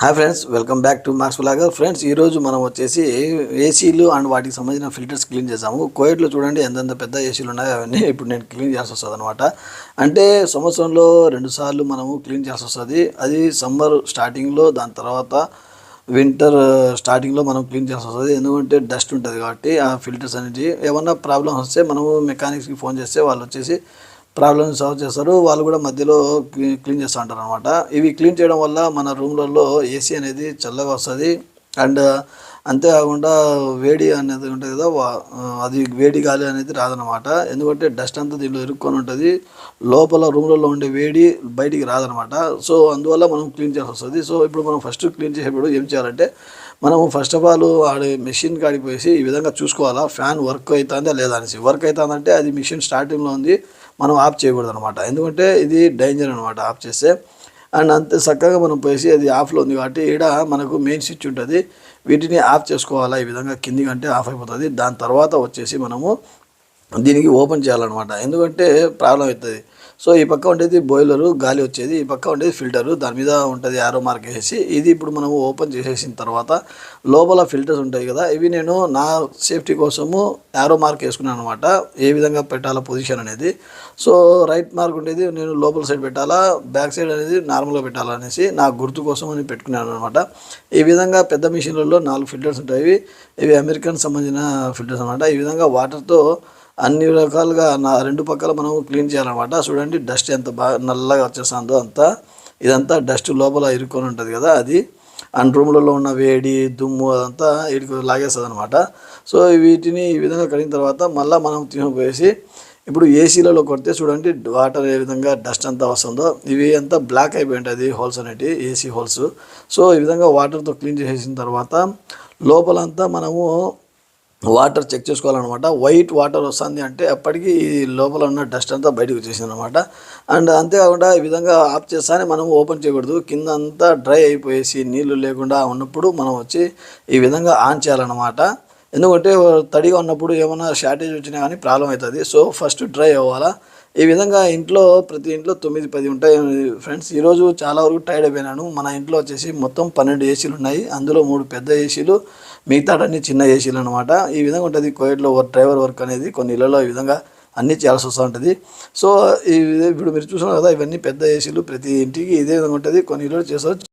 Hi friends welcome back to Marks లాగా friends ఈరోజు మనం వచ్చేసి ఏసీలు అండ్ వాటికి సంబంధించిన ఫిల్టర్స్ క్లీన్ చేసాము. కోవిడ్లో చూడండి ఎంతెంత పెద్ద ఏసీలు ఉన్నాయో అవన్నీ ఇప్పుడు నేను క్లీన్ చేయాల్సి వస్తుంది అనమాట అంటే సంవత్సరంలో రెండుసార్లు మనము క్లీన్ చేయాల్సి వస్తుంది. అది సమ్మర్ స్టార్టింగ్లో దాని తర్వాత వింటర్ స్టార్టింగ్లో మనం క్లీన్ చేయాల్సి వస్తుంది. ఎందుకంటే డస్ట్ ఉంటుంది కాబట్టి ఆ ఫిల్టర్స్ అనేది ఏమన్నా ప్రాబ్లమ్స్ వస్తే మనము మెకానిక్స్కి ఫోన్ చేస్తే వాళ్ళు వచ్చేసి ప్రాబ్లమ్ సాల్వ్ చేస్తారు. వాళ్ళు కూడా మధ్యలో క్లీన్ చేస్తూ ఉంటారు అనమాట ఇవి క్లీన్ చేయడం వల్ల మన రూమ్లలో ఏసీ అనేది చల్లగా వస్తుంది. అండ్ అంతేకాకుండా వేడి అనేది ఉంటుంది కదా అది వేడి గాలి అనేది రాదనమాట ఎందుకంటే డస్ట్ అంతా దీంట్లో ఇరుక్కొని ఉంటుంది లోపల రూమ్లలో ఉండే వేడి బయటికి రాదనమాట సో అందువల్ల మనం క్లీన్ చేయాల్సి వస్తుంది. సో ఇప్పుడు మనం ఫస్ట్ క్లీన్ చేసేటప్పుడు ఏం చేయాలంటే మనము ఫస్ట్ ఆఫ్ ఆల్ ఆడి మెషిన్ కాడిపోయేసి ఈ విధంగా చూసుకోవాలా ఫ్యాన్ వర్క్ అవుతుందా లేదా అనేసి. వర్క్ అవుతుందంటే అది మిషన్ స్టార్టింగ్లో ఉంది మనం ఆఫ్ చేయకూడదు అనమాట ఎందుకంటే ఇది డేంజర్ అనమాట ఆఫ్ చేస్తే. అండ్ అంతే చక్కగా మనం పోసి అది ఆఫ్లో ఉంది కాబట్టి ఈడ మనకు మెయిన్ స్విచ్ ఉంటుంది. వీటిని ఆఫ్ చేసుకోవాలా? ఈ విధంగా కింది కంటే ఆఫ్ అయిపోతుంది. దాని తర్వాత వచ్చేసి మనము దీనికి ఓపెన్ చేయాలన్నమాట. ఎందుకంటే ప్రాబ్లం అవుతుంది. సో ఈ పక్క ఉండేది బాయిలరు గాలి వచ్చేది. ఈ పక్క ఉండేది ఫిల్టరు. దాని మీద ఉంటుంది యారో మార్క్ వేసేసి ఇది ఇప్పుడు మనము ఓపెన్ చేసేసిన తర్వాత లోపల ఫిల్టర్స్ ఉంటాయి కదా ఇవి నేను నా సేఫ్టీ కోసము యారో మార్క్ వేసుకున్నాను అనమాట ఏ విధంగా పెట్టాలా పొజిషన్ అనేది. సో రైట్ మార్క్ ఉండేది నేను లోపల సైడ్ పెట్టాలా బ్యాక్ సైడ్ అనేది నార్మల్గా పెట్టాలనేసి నా గుర్తు కోసం అని పెట్టుకున్నాను అనమాట ఈ విధంగా పెద్ద మిషన్లలో నాలుగు ఫిల్టర్స్ ఉంటాయి. ఇవి అమెరికన్ సంబంధించిన ఫిల్టర్స్ అనమాట ఈ విధంగా వాటర్తో అన్ని రకాలుగా నా రెండు పక్కల మనం క్లీన్ చేయాలన్నమాట. చూడండి డస్ట్ ఎంత బాగా నల్లగా వచ్చేస్తుందో అంతా. ఇదంతా డస్ట్ లోపల ఇరుక్కొని ఉంటుంది కదా అది. అండ్ రూమ్లలో ఉన్న వేడి దుమ్ము అదంతా ఇటుకు లాగేస్తుంది అనమాట సో వీటిని ఈ విధంగా కడిగిన తర్వాత మళ్ళీ మనం తీసుకుపోయేసి ఇప్పుడు ఏసీలలో కొడితే చూడండి వాటర్ ఏ విధంగా డస్ట్ అంతా వస్తుందో ఇవి అంతా బ్లాక్ అయిపోయి ఉంటుంది హోల్స్ అనేటివి ఏసీ హోల్స్. సో ఈ విధంగా వాటర్తో క్లీన్ చేసేసిన తర్వాత లోపలంతా మనము వాటర్ చెక్ చేసుకోవాలన్నమాట. వైట్ వాటర్ వస్తుంది అంటే అప్పటికి ఈ లోపల ఉన్న డస్ట్ అంతా బయటకు వచ్చేసింది అనమాట అండ్ అంతేకాకుండా ఈ విధంగా ఆఫ్ చేస్తానే మనం ఓపెన్ చేయకూడదు. కింద అంతా డ్రై అయిపోయేసి నీళ్ళు లేకుండా ఉన్నప్పుడు మనం వచ్చి ఈ విధంగా ఆన్ చేయాలన్నమాట. ఎందుకంటే తడిగా ఉన్నప్పుడు ఏమైనా షార్టేజ్ వచ్చినా కానీ ప్రాబ్లం అవుతుంది. సో ఫస్ట్ డ్రై అవ్వాలా? ఈ విధంగా ఇంట్లో ప్రతి ఇంట్లో తొమ్మిది పది ఉంటాయి. ఫ్రెండ్స్ ఈరోజు చాలా వరకు టైర్డ్ అయిపోయినాను. మన ఇంట్లో వచ్చేసి మొత్తం పన్నెండు ఏసీలు ఉన్నాయి. అందులో మూడు పెద్ద ఏసీలు మిగతాటన్ని చిన్న ఏసీలు అనమాట ఈ విధంగా ఉంటుంది కోవిడ్లో డ్రైవర్ వర్క్ అనేది. కొన్ని ఇళ్ళలో ఈ విధంగా అన్నీ చేయాల్సి వస్తూ ఉంటుంది. సో ఈ ఇప్పుడు మీరు చూసినారు కదా ఇవన్నీ పెద్ద ఏసీలు. ప్రతి ఇంటికి ఇదే విధంగా ఉంటుంది. కొన్ని ఇళ్ళు చేస్తారు.